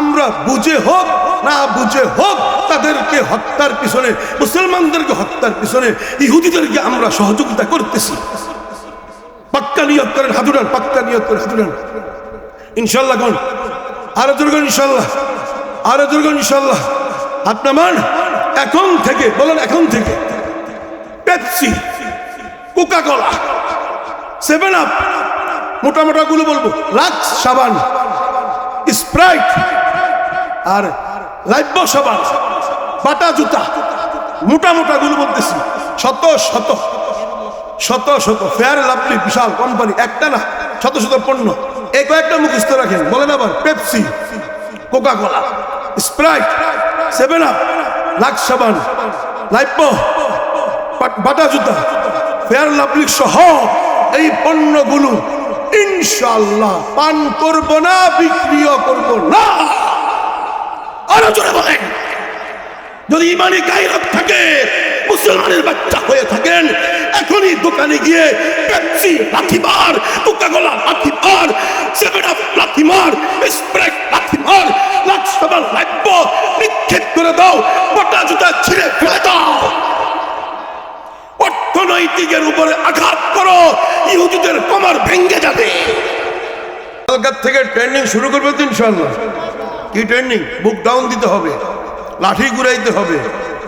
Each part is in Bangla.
আমরা বুঝে হোক, না বুঝে হোক, তাদেরকে হত্যার পিছনে, মুসলমানদেরকে হত্যার পিছনে, ইহুদিদেরকে আমরা সহযোগিতা করতেছি। পাক্কা নিয়ত করেন হাতুরান পাক্কা নিয়ত করেন হাতুরান ইনশাল্লাহ কোন আরও দুর্গন ইনশাল্লাহ, আরও দুর্গন ইনশাল্লাহ। আপনার এখন থেকে, বলেন এখন থেকে, Pepsi Coca Cola seven up, মোটা মোটা গুলো বলব, লাক্স সাবান, স্প্রাইট আর লাইব্য সাবান বাটা জুতা, মোটা মোটা গুলো বলতেছি। শত শত শত শত ফেয়ার লাভলি বিশাল কোম্পানি একটা না, শত শত পণ্য। এই কয়েকটা মুখস্থ রাখেন, বলেন আবার Pepsi Coca Cola Sprite seven up Lux সাবান লাইব্য বাটা জুতা ফেয়ার লাভলি সহ এই পণ্যগুলো ইনশাল্লাহ পান করব না, বিক্রিও করব না। আরও জোরে বলেন। যদি ইমানি গাইরত থাকে, মুসলমানের বাচ্চা হয়ে থাকেন, এখনই দোকানে গিয়ে পেপসি লাথিমার কোকাকোলা লাথিমার সেভেন আপ লাথিমার স্প্রাইট লাথিমার লাক্সবাল লাইব্য নিক্ষেপ করে দাও পটা জুতা ছিঁড়ে ফেলে দাও। অর্থনৈতিকের উপরে আঘাত করো, ইহুদিদের কমর ভেঙ্গে যাবে। কলকাতা থেকে ট্রেনিং শুরু করবে তো ইনশাল্লাহ কি ট্রেনিং বুক ডাউন দিতে হবে। লাঠি ঘুরাইতে হবে।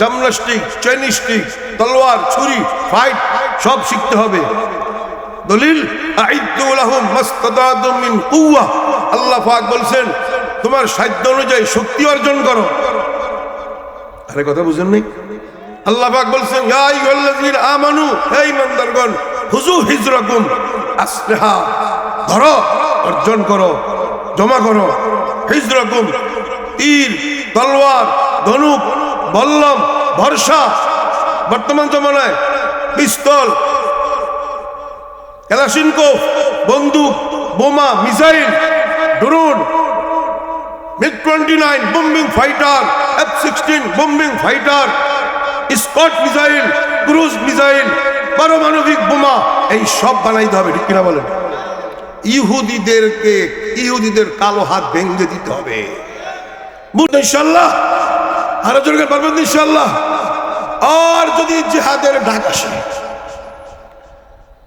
জামনাস্টিক চেনিস্টিক তলোয়ার, ছুরি ফাইট সব শিখতে হবে। দলিল আল্লাহ পাক বলছেন, তোমার সাধ্য অনুযায়ী শক্তি অর্জন করো। আরে কথা বুঝেন নাই? আল্লাহ পাক বলছেন আমানু, হে ঈমানদারগণ হুজু হিজরাকুম, আসলিহা, ধরো, অর্জন করো, জমা করো। হিজরাকুম তীর তলোয়ার, ধনুক, বল্লম, ভরসা, বর্তমান জমানায় পিস্তল ক্যালাসিনকোভ বন্দুক, বোমা, missile, drone MiG twenty nine, bombing fighter, F sixteen, bombing fighter, Scud missile, cruise missile, পারমাণবিক বোমা, এই সব বানাইতে হবে, ঠিক কিনা বলেন? ইহুদিদেরকে, ইহুদিদের কালো হাত ভেঙে দিতে হবে। আরও জোরে যদি জেহাদের ডাক আসে,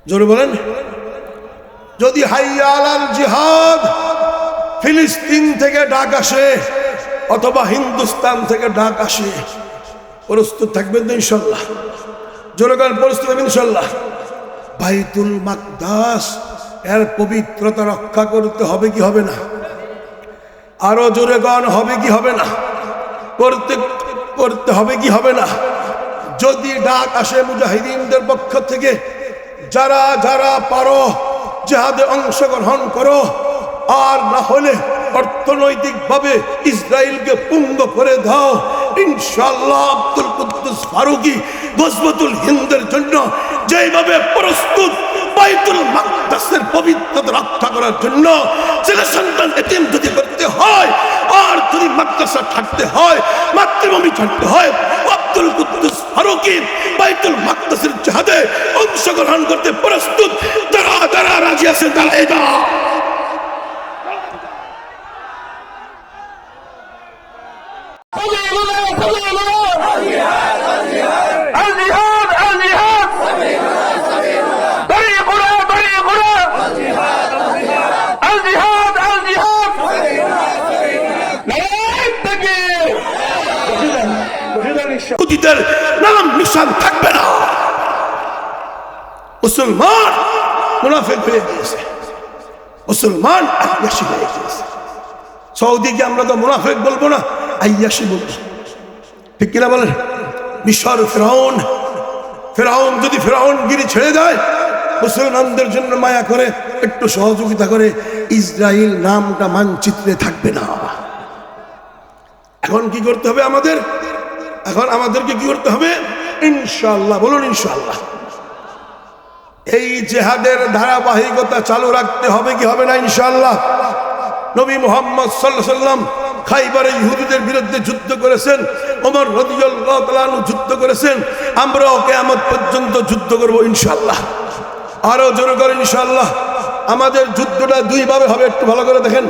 জোরে বলেন। যদি হাইয়ালাল জিহাদ ফিলিস্তিন থেকে ডাক আসে, অথবা হিন্দুস্তান থেকে ডাক আসে, প্রস্তুত থাকবেন ইনশাল্লাহ জোরগান প্রস্তুত থাকবেন ইনশাল্লাহ বাইতুল মাকদাস এর পবিত্রতা রক্ষা করতে হবে কি হবে না? আরও জোরে গান হবে কি হবে না? করতে করতে হবে কি হবে না? যদি ডাক আসে মুজাহিদিনদের পক্ষ থেকে, যারা যারা পারো জেহাদে অংশগ্রহণ করো, আর না হলে অর্থনৈতিকভাবে ইসরায়েলকে পুঙ্গ করে দাও ইনশাল্লাহ আব্দুল কুদ্দুস ফারুকি গজবতুল হিন্দের জন্য যেভাবে প্রস্তুত বাইতুল মাকদাসের পবিত্রতা রক্ষা করার জন্য ছেলে সন্তান এটিএম যদি করতে হয়, আর যদি মাদ্রাসা থাকতে হয়, মাতৃভূমি থাকতে হয়, আব্দুল কুদ্দুস ফারুকি বাইতুল মাকদাসের জাহাদে অংশগ্রহণ করতে প্রস্তুত। যারা যারা রাজি আছে? তারা এটা Al-Nihal! ইহুদিদের নাম নিশান থাকবে না। মুসলমান মুনাফেক হয়ে গিয়েছে। মুসলমান আয়াসি হয়ে গিয়েছে। সৌদিকে আমরা তো মুনাফেক বলব না, আয়াসি বলব। ঠিক কিনা বলেন? মিশর, ফেরাউন। ফেরাউন যদি ফেরাউন গিরি ছেড়ে দেয়, মুসলমানদের জন্য মায়া করে, একটু সহযোগিতা করে ইসরায়েল নামটা মানচিত্রে থাকবে না। এখন কি করতে হবে আমাদের? এখন আমাদেরকে কি করতে হবে? ইনশাল্লাহ বলুন ইনশাল্লাহ এই জেহাদের ধারাবাহিকতা চালু রাখতে হবে কি হবে না ইনশাল্লাহ নবী মোহাম্মদ সাল্লাহ সাল্লাম খাইবারে ইহুদিদের বিরুদ্ধে যুদ্ধ করেছেন। ওমর তাআলা যুদ্ধ করেছেন। আমরাও কেয়ামত পর্যন্ত যুদ্ধ করব ইনশাল্লাহ আরও জোরে করে ইনশাল্লাহ আমাদের যুদ্ধটা দুইভাবে হবে, একটু ভালো করে দেখেন।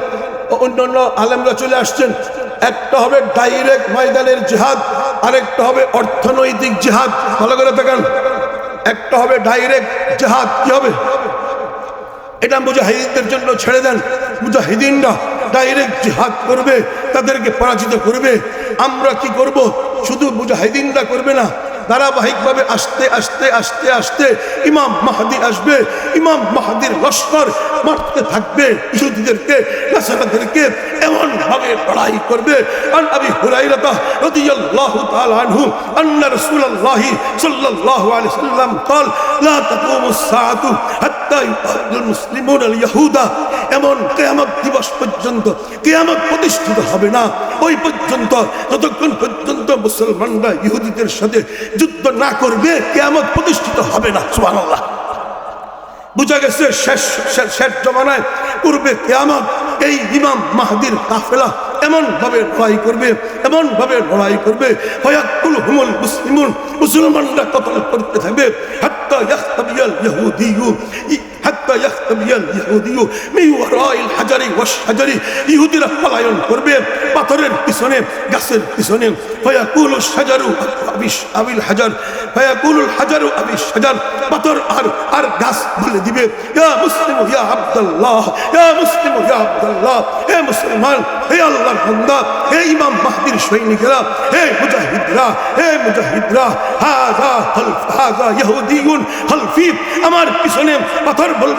ও অন্যান্য আলেমরা চলে আসছেন। একটা হবে ডাইরেক্ট ময়দানের জেহাদ, আরেকটা হবে অর্থনৈতিক জেহাদ। ভালো করে থাকেন একটা হবে ডাইরেক্ট জেহাদ। কি হবে? এটা মুজাহিদদের জন্য ছেড়ে দেন। মুজাহিদিনরা ডাইরেক্ট জিহাদ করবে, তাদেরকে পরাজিত করবে। আমরা কি করব? শুধু মুজাহিদিনরা করবে না ধারাবাহিকভাবে আসতে আসতে আসতে আসতে ইমাম মাহাদি আসবে ইমাম মাহাদির লস্কর মারতে থাকবে ইহুদিদেরকে নাসারাদেরকে এমন ভাবে লড়াই করবে আন আবি হুরাইরাতা রাদিয়াল্লাহু তাআলা আনহু আন্না রাসূলুল্লাহি সাল্লাল্লাহু আলাইহি সাল্লাম قال لا تقوم الساعة حتى يقاتل المسلمون اليهود এমন কেয়ামত দিবস পর্যন্ত কেয়ামত প্রতিষ্ঠিত হবে না ওই পর্যন্ত, ততক্ষণ পর্যন্ত মুসলমানরা ইহুদিদের সাথে যুদ্ধ না করবে, কেয়ামত প্রতিষ্ঠিত হবে না, সুবহানাল্লাহ। বুঝা গেছে, শেষ, শেষ- জমানায় পূর্বে কেয়ামত এই ইমাম মাহাদির কাফেলা এমন ভাবে লড়াই করবে এমন ভাবে লড়াই করবে হয়াকুল হুমুল মুসলিমুন, মুসলমানরা কতল করতে থাকবে, হাত্তা ইয়াখতাবিয়াল ইহুদিয়ু ই- হাত্তা ইয়াখতাবিয়াল ইহুদিয়ু মি ওয়ারাইল হাজারি ওয়াশহাজারি ইহুদিরা পলায়ন করবে পাথরের পিছনে গাছের পিছনে ফয়াকুল শাজারু আবিশ আবিল হাজার ফয়াকুলুল হাজারু আবিশ হাজার পাথর আর আর গাছ বলে দিবে ইয়া মুসলিম ইয়া আব্দুল্লাহ ইয়া মুসলিম ইয়া আব্দুল্লাহ হে মুসলমান হে আল্লাহর বান্দা হে ইমাম মাহদির সৈনিকেরা হে মুজাহিদরা হে মুজাহিদরা হাযা খালফ হাযা ইহুদিয়ুন খালফি আমার পিছনে পাথর বলবে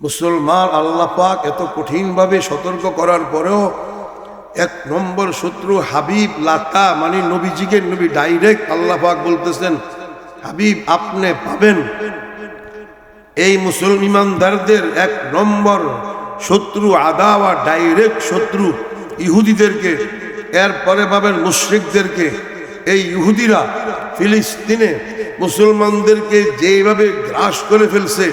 মুসলমান আল্লাহ পাক এত কঠিনভাবে সতর্ক করার পরেও এক নম্বর শত্রু হাবিব লাতা মানে নবীজিকে, নবী ডাইরেক্ট আল্লাহ পাক বলতেছেন, হাবিব আপনি পাবেন। এই মুসলমান এক নম্বর শত্রু আদাওয়া ডাইরেক্ট শত্রু ইহুদিদেরকে, এরপরে পাবেন মুশ্রিকদেরকে। এই ইহুদিরা ফিলিস্তিনে মুসলমানদেরকে যেভাবে গ্রাস করে ফেলছে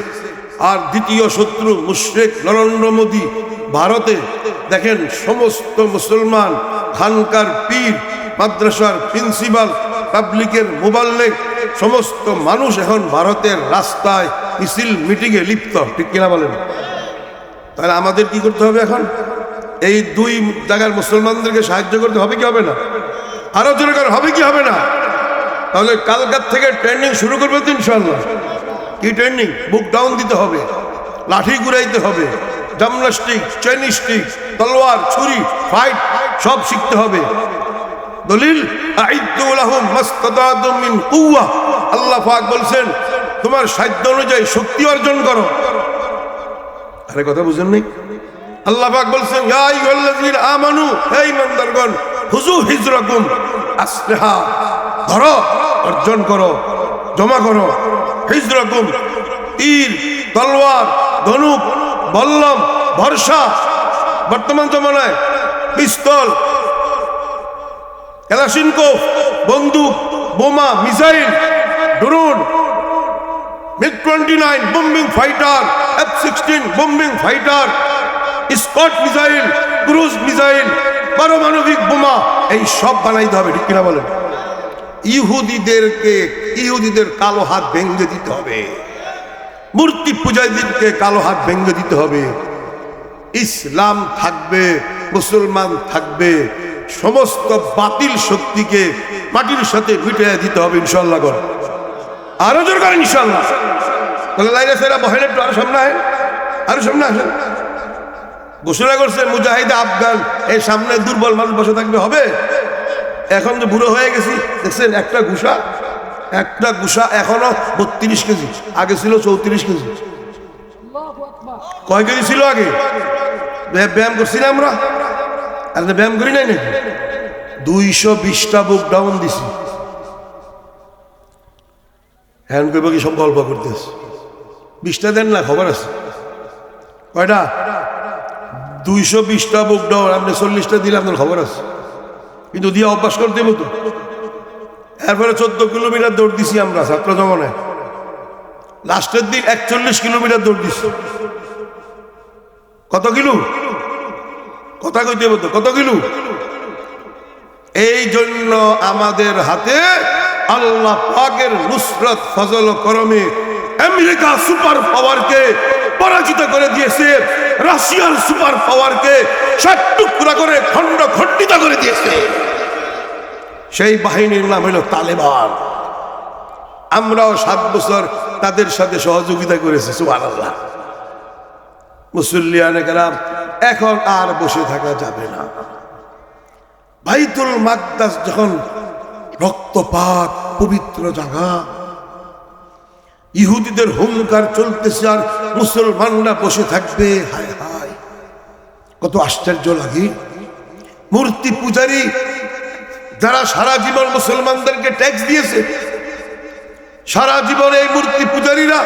আর দ্বিতীয় শত্রু মুশ্রিক নরেন্দ্র মোদী ভারতে দেখেন সমস্ত মুসলমান খানকার পীর, মাদ্রাসার প্রিন্সিপাল, পাবলিকের মোবাল্লেক সমস্ত মানুষ এখন ভারতের রাস্তায় মিছিল মিটিংয়ে লিপ্ত, ঠিক কিনা বলেন? তাহলে আমাদের কি করতে হবে এখন? এই দুই জায়গার মুসলমানদেরকে সাহায্য করতে হবে কি হবে না? আরও জোরে হবে কি হবে না? তাহলে কালকার থেকে ট্রেনিং শুরু করবে তো ইনশাল্লাহ কি ট্রেনিং, বুক ডাউন দিতে হবে, লাঠি ঘুরাইতে হবে, জামনাস্টিক চেনিস্টিক তলোয়ার, ছুরি, ফাইট, সব শিখতে হবে। দলিল আল্লাহ পাক বলছেন, তোমার সাধ্য অনুযায়ী শক্তি অর্জন করো। আরে কথা বুঝেন নাই আল্লাহ পাক বলছেন আমানু, হে ঈমানদারগণ হুজু হিজরাকুম, আসলিহা, ধরো, অর্জন করো, জমা করো। হিজরাকুম তীর তলোয়ার, ধনুক, বল্লম, ভরসা, বর্তমান জমানায় পিস্তল ক্যালাশিনকোভ বন্দুক, বোমা, missile, drone MiG twenty nine bombing fighter, F sixteen bombing fighter, Scud missile, cruise missile, পারমাণবিক বোমা, এই সব বানাইতে হবে, ঠিক কিনা বলেন? ইহুদিদেরকে, ইহুদিদের কালো হাত ভেঙে দিতে হবে। মূর্তি পূজারীদেরকে কালো হাত ভেঙে দিতে হবে। ইসলাম থাকবে, মুসলমান থাকবে, সমস্ত বাতিল শক্তিকে মাটির সাথে মিটিয়ে দিতে হবে ইনশাল্লাহ করে আরও জোর করেন ইনশাল্লাহ তাহলে আরও সামনে আহেন আরও সামনে আসেন ঘোষণা করছে, মুজাহিদ, আফগান এই সামনে দুর্বল মানুষ বসে থাকবে, হবে? এখন যে বুড়ো হয়ে গেছি, দেখছেন, একটা গুসা একটা গুসা এখনও বত্রিশ কেজি, আগে ছিল চৌত্রিশ কেজি। কয় কেজি ছিল আগে? ব্যায়াম- করছি না আমরা। ব্যায়াম করি নাই নাকি? দুইশো বিশটা বুক ডাউন দিছি। হ্যান্ড করব কি সব গল্প করতেছে বিশটা দেন না, খবর আছে। কয়টা? দুইশো বিশটা বুক ডাউন আপনি চল্লিশটা দিলে আপনার খবর আছে। কিন্তু দিয়ে অভ্যাস করতে দেবো তো। এরপরে চোদ্দ কিলোমিটার দৌড় দিছি আমরা, ছাত্র জমনে লাস্টের দিন একচল্লিশ কিলোমিটার দৌড় দিছি। কত কিলো? কথা কইতে হবে তো, কত কিলো? এই জন্য আমাদের হাতে আল্লাহ পাকের নুসরত ফজল করমে আমেরিকা সুপার পাওয়ারকে পরাজিত করে দিয়েছে, রাশিয়ার সুপার পাওয়ারকে ষাট টুকরা করে খণ্ড খণ্ডিত করে দিয়েছে। সেই বাহিনীর নাম হলো তালেবান। আমরাও সাত বছর তাদের সাথে সহযোগিতা করেছি সুবাহ আল্লাহ এখন আর বসে থাকা যাবে না। বাইতুল মাকদাস যখন রক্তপাত, পবিত্র জায়গা, ইহুদিদের হুঙ্কার চলতেছে আর মুসলমানরা বসে থাকবে, হায় হায়, কত আশ্চর্য লাগে। মূর্তি পূজারী যারা সারা জীবন মুসলমানদেরকে ট্যাক্স দিয়েছে, সারা জীবন এই মূর্তি পূজারীরা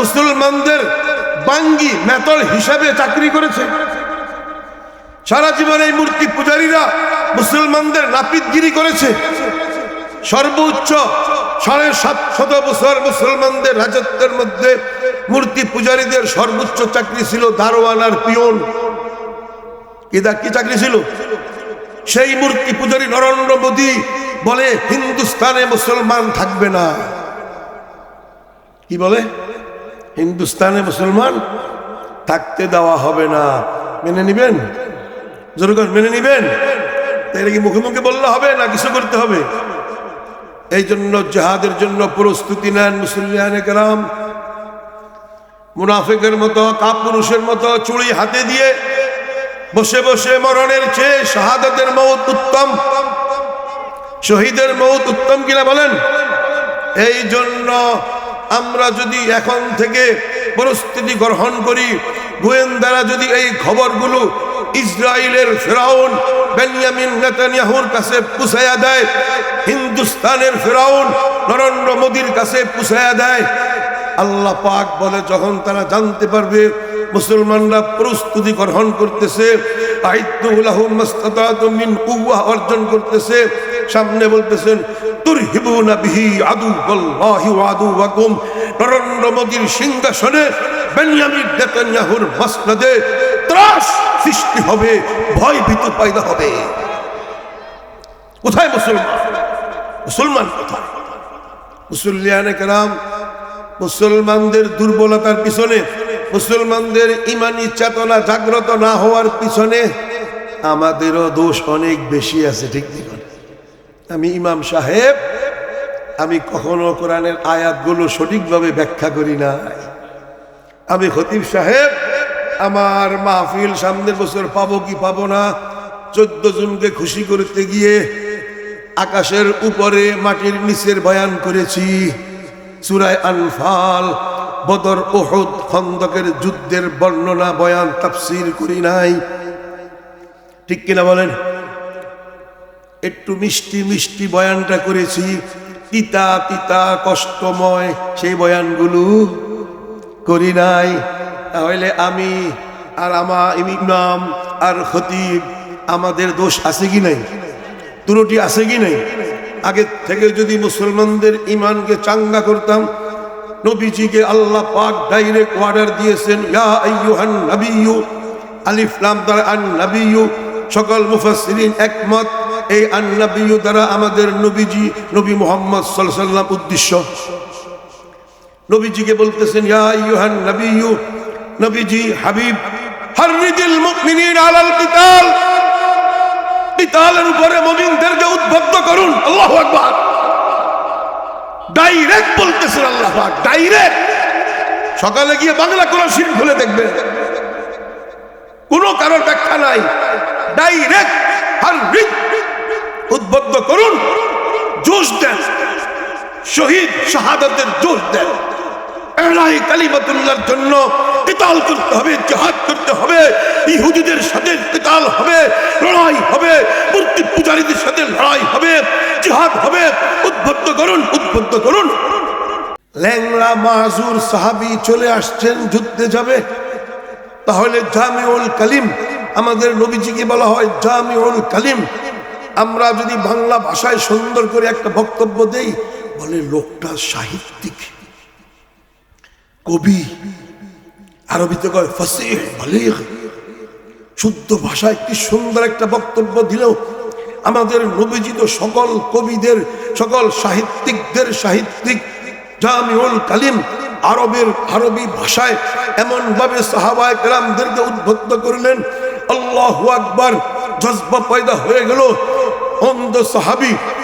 মুসলমানদের বাঙ্গি, মেতল হিসাবে চাকরি করেছে। সারা জীবন এই মূর্তি পূজারীরা মুসলমানদের নাপিতগিরি করেছে। সর্বোচ্চ সাড়ে সাত শত বছর মুসলমানদের রাজত্বের মধ্যে মূর্তি পূজারীদের সর্বোচ্চ চাকরি ছিল দারোয়ান আর পিয়ন। কি চাকরি ছিল? সেই মূর্তি পূজারী নরেন্দ্র মোদী বলে, হিন্দুস্তানে মুসলমান থাকবে না। কি বলে? হিন্দুস্তানে মুসলমান থাকতে দেওয়া হবে না। মেনে নিবেন? জোরগণ মেনে নিবেন? তাই কি মুখে মুখে বললে হবে না কিছু করতে হবে? এই জন্য জাহাদের জন্য প্রস্তুতি নেন মুসলিয়ানে মুনাফিকের মতো, কাপুরুষের মতো চুড়ি হাতে দিয়ে বসে বসে মরণের চেয়ে শাহাদাতের মৌত উত্তম। শহীদের মৌত উত্তম কিনা বলেন? এই জন্য আমরা যদি এখন থেকে পরিস্থিতি গ্রহণ করি, গোয়েন্দারা যদি এই খবরগুলো ইসরায়েলের ফেরাউন বেনিয়ামিন নেতানিয়াহুর কাছে পুষাইয়া দেয়, হিন্দুস্তানের ফেরাউন নরেন্দ্র মোদীর কাছে পুষাইয়া দেয় আল্লাহ পাক বলে, যখন তারা জানতে পারবে মুসলমানরা প্রস্তুতি গ্রহণ করতেছে অর্জন করতেছে, সামনে বলতেছেন মোদীর সিংহাসনে হবে, ভয় ভীত পয়দা হবে। কোথায় মুসলমান? মুসলমান মুসলমানদের দুর্বলতার পিছনে, মুসলমানদের ইমানি চেতনা জাগ্রত না হওয়ার পিছনে আমাদেরও দোষ অনেক বেশি আছে, ঠিক আমি ইমাম সাহেব, আমি কখনো কোরআনের আয়াতগুলো সঠিকভাবে ব্যাখ্যা করি না আমি খতিব সাহেব, আমার মাহফিল সামনের বছর পাবো কি পাবো না, চোদ্দ জনকে খুশি করতে গিয়ে আকাশের উপরে মাটির নিচের বয়ান করেছি। সুরায় আনফাল, বদর ওহদ খন্দকের যুদ্ধের বর্ণনা, বয়ান, তাফসির করি নাই। ঠিক কিনা বলেন? একটু মিষ্টি মিষ্টি বয়ানটা করেছি। তিতা তিতা কষ্টময় সেই বয়ানগুলো করি নাই। তাহলে আমি আর আমার ইমাম আর খতিব, আমাদের দোষ আছে কি নাই? ত্রুটি আছে কি নাই? আগে থেকে যদি মুসলমানদের ইমানকে চাঙ্গা করতাম, নবীজিকে আল্লাহ পাক ডাইরেক্ট অর্ডার দিয়েছেন, ইয়া আইয়ুহান নাবিয়্যু, আলিফ লাম দ্বারা আন নাবিয়্যু। সকল মুফাসসিরিন একমত, এই আন নাবিয়্যু দ্বারা আমাদের নবীজি, নবী মুহাম্মদ সাল্লাল্লাহু আলাইহি ওয়াসাল্লাম উদ্দেশ্য। নবীজিকে বলতেছেন, ইয়া আইয়ুহান নাবিয়্যু, নবীজি হাবিব হাররিদিল মুমিনিন আলাল কিতাল। কিতালের উপরে মুমিনদেরকে উদ্বুদ্ধ করুন। আল্লাহু আকবার। ডাইরেক্ট বলতেছেন আল্লাহ ডাইরেক্ট সকালে গিয়ে বাংলা কোরআন শরীফ খুলে দেখবেন। কোনো কারোর ব্যাখ্যা নাই। ডাইরেক্ট হাররিদ উদ্বুদ্ধ করুন। জোশ দেন। শহীদ শাহাদাতের জোশ দেন। এলাই কালিমাতুল্লাহর জন্য কিতাল করতে হবে, জিহাদ করতে হবে, ইহুদিদের সাথে কিতাল হবে, লড়াই হবে, মূর্তি পূজারীদের সাথে লড়াই হবে, জিহাদ হবে, উদ্বুদ্ধ করুন উদ্বুদ্ধ করুন। ল্যাংলা মাজুর সাহাবি চলে আসছেন, যুদ্ধে যাবে। তাহলে জামিউল কালিম, আমাদের নবীজিকে বলা হয় জামিউল কালিম। আমরা যদি বাংলা ভাষায় সুন্দর করে একটা বক্তব্য দেই, বলে লোকটা সাহিত্যিক। কবি আরবিতে কয় ফসিহ বালিগ শুদ্ধ ভাষায় কি সুন্দর একটা বক্তব্য দিলেও আমাদের নবীজিত সকল কবিদের, সকল সাহিত্যিকদের, সাহিত্যিক জামিউল কালিম আরবের আরবি ভাষায় এমন ভাবে সাহাবায় কেরামদেরকে উদ্বুদ্ধ করলেন, আল্লাহ আকবার, জজবা পয়দা হয়ে গেল, অন্ধ সাহাবি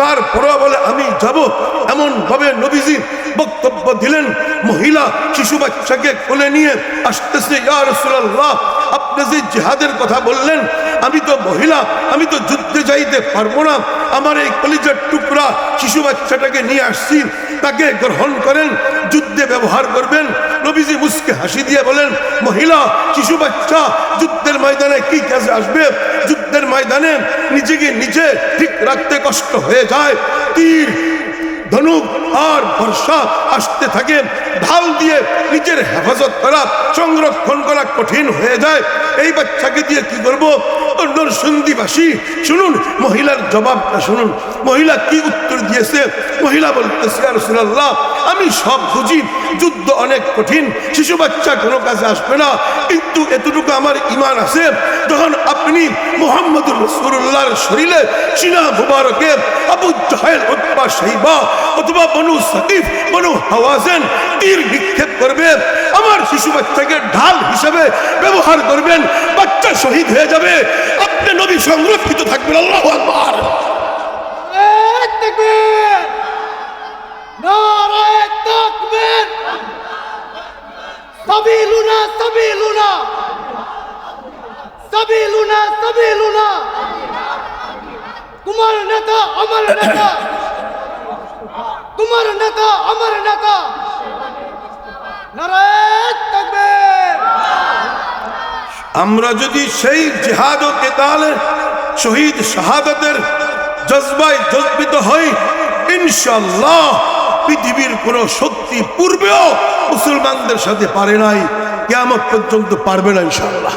তারপরও বলে আমি যাব। এমন ভাবে নবীজি বক্তব্য দিলেন। মহিলা শিশু বাচ্চাকে কোলে নিয়ে আসতেছে আপনি যে জেহাদের কথা বললেন, আমি তো মহিলা, আমি তো যুদ্ধে যাইতে পারব না। আমার এই কলিজার টুকরা শিশু বাচ্চাটাকে নিয়ে আসছি। তাকে গ্রহণ করেন, যুদ্ধে ব্যবহার করবেন। নবীজি মুসকে হাসি দিয়ে বলেন, মহিলা, শিশু, বাচ্চা, যুদ্ধের ময়দানে কি কাজে আসবে? যুদ্ধের ময়দানে নিজেকে নিজে ঠিক রাখতে কষ্ট হয়ে যায়। তীর ধনুক আর বর্ষা আসতে থাকে। ঢাল দিয়ে নিজের হেফাজত করা, সংরক্ষণ করা কঠিন হয়ে যায়। এই বাচ্চাকে দিয়ে কি করব? সন্ধিবাসী শুনুন, মহিলার জবাবটা শুনুন। মহিলা কি উত্তর দিয়েছে? মহিলা বলতেছে আর আমি সব বুঝি। যুদ্ধ অনেক কঠিন, শিশু বাচ্চা কোনো কাজে আসবে না। কিন্তু এতটুকু আমার ইমান আছে, যখন আপনি মোহাম্মদ রসুল্লাহর শরীরে সিনা মুবারকে, আবু জাহেল উৎপা সাইবা অথবা বনু সাকিফ বনু হাওয়াজেন তীর নিক্ষেপ করবে, আমার শিশু বাচ্চাকে ঢাল হিসেবে ব্যবহার করবেন, বাচ্চা শহীদ হয়ে যাবে। আপনি নবী সংরক্ষিত থাকবেন আল্লাহ আকবার। নেতা আমরা যদি সেই জেহাদ ও কেতালের শহীদ শাহাদতের জজবায় জজ্বিত হই ইনশাল্লাহ পৃথিবীর কোন শক্তি পূর্বেও মুসলমানদের সাথে পারে নাই কেমন পর্যন্ত পারবে না ইনশাল্লাহ